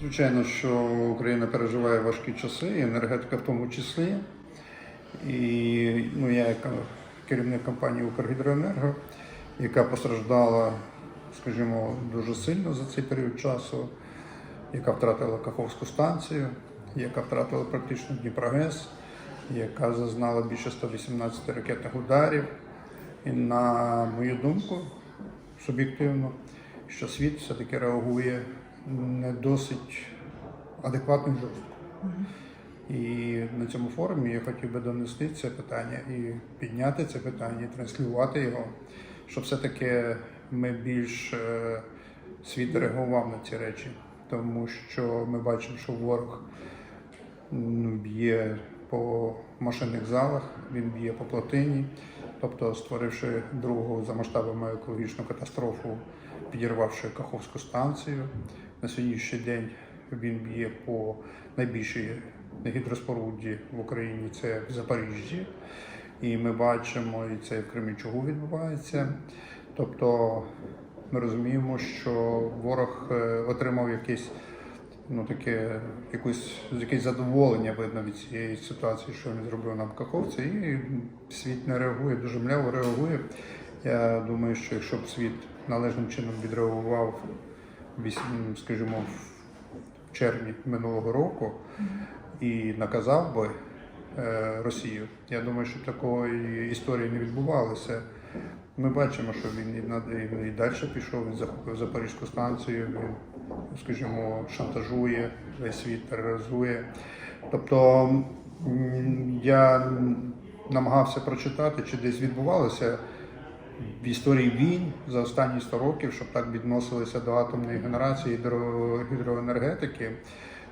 Звичайно, що Україна переживає важкі часи, і енергетика в тому числі. І ну, я, як керівник компанії Укргідроенерго, яка постраждала, скажімо, дуже сильно за цей період часу, яка втратила Каховську станцію, яка втратила практично Дніпрогес, яка зазнала більше 118 ракетних ударів. І на мою думку, суб'єктивно, що світ все-таки реагує досить адекватно і жорстко. І на цьому форумі я хотів би донести це питання і підняти це питання, і транслювати його, щоб все-таки ми більш е, світ реагував на ці речі, тому що ми бачимо, що ворог б'є по машинних залах, він б'є по плотині, тобто створивши другу за масштабами екологічну катастрофу, підірвавши Каховську станцію. На сьогоднішній день він б'є по найбільшій гідроспоруді в Україні це в Запоріжжі. І ми бачимо, і це в Кременчугу відбувається. Тобто ми розуміємо, що ворог е, отримав якесь ну таке якусь якесь задоволення видно від цієї ситуації, що він зробив нам Каховці, і світ не реагує, дуже мляво реагує. Я думаю, що якщо б світ належним чином відреагував, скажімо, в червні минулого року і наказав би е, Росію, я думаю, що такої історії не відбувалося. Ми бачимо, що він і, над- він і далі пішов, він захопив Запорізьку станцію, він, скажімо, шантажує, весь світ тероризує. Тобто я намагався прочитати, чи десь відбувалося в історії війн за останні 100 років, щоб так відносилися до атомної генерації гідро, гідроенергетики,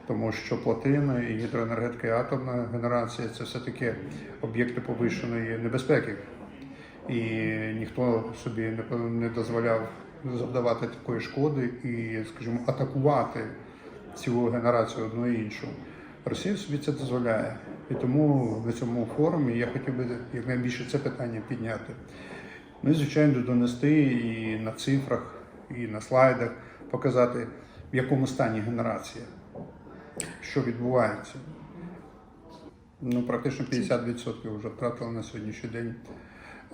тому що плотина і гідроенергетика і атомна генерація це все-таки об'єкти повищеної небезпеки. І ніхто собі не, не дозволяв завдавати такої шкоди і, скажімо, атакувати цю генерацію одну і іншу. Росія собі це дозволяє. І тому на цьому форумі я хотів би якнайбільше це питання підняти. Ну і, звичайно, донести і на цифрах, і на слайдах, показати, в якому стані генерація, що відбувається. Ну, практично 50% вже втратили на сьогоднішній день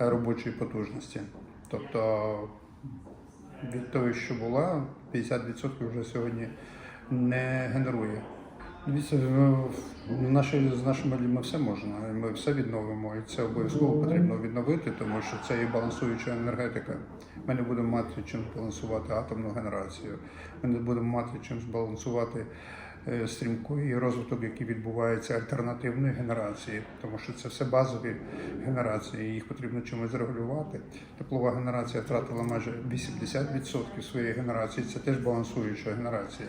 е, робочої потужності. Тобто від того, що була, 50% вже сьогодні не генерує. Наші, з нашими людьми все можна, ми все відновимо, і це обов'язково потрібно відновити, тому що це є балансуюча енергетика. Ми не будемо мати чим збалансувати атомну генерацію, ми не будемо мати чим збалансувати стрімкий розвиток, який відбувається альтернативної генерації, тому що це все базові генерації, їх потрібно чимось регулювати. Теплова генерація втратила майже 80% своєї генерації, це теж балансуюча генерація.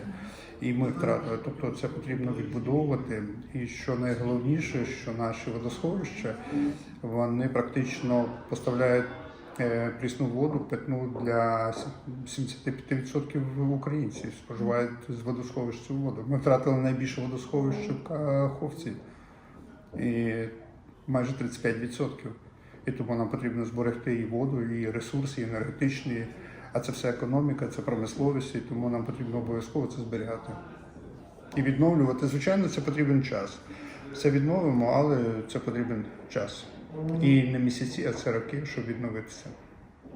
І ми втратили. Тобто це потрібно відбудовувати. І що найголовніше, що наші водосховища вони практично поставляють е, прісну воду питну для 75% українців споживають з водосховищ цю воду. Ми втратили найбільше водосховище в Каховці і майже 35%. І тому нам потрібно зберегти і воду, і ресурси, і енергетичні. А це все економіка, це промисловість, і тому нам потрібно обов'язково це зберігати. І відновлювати, звичайно, це потрібен час. Все відновимо, але це потрібен час. І не місяці, а це роки, щоб відновитися.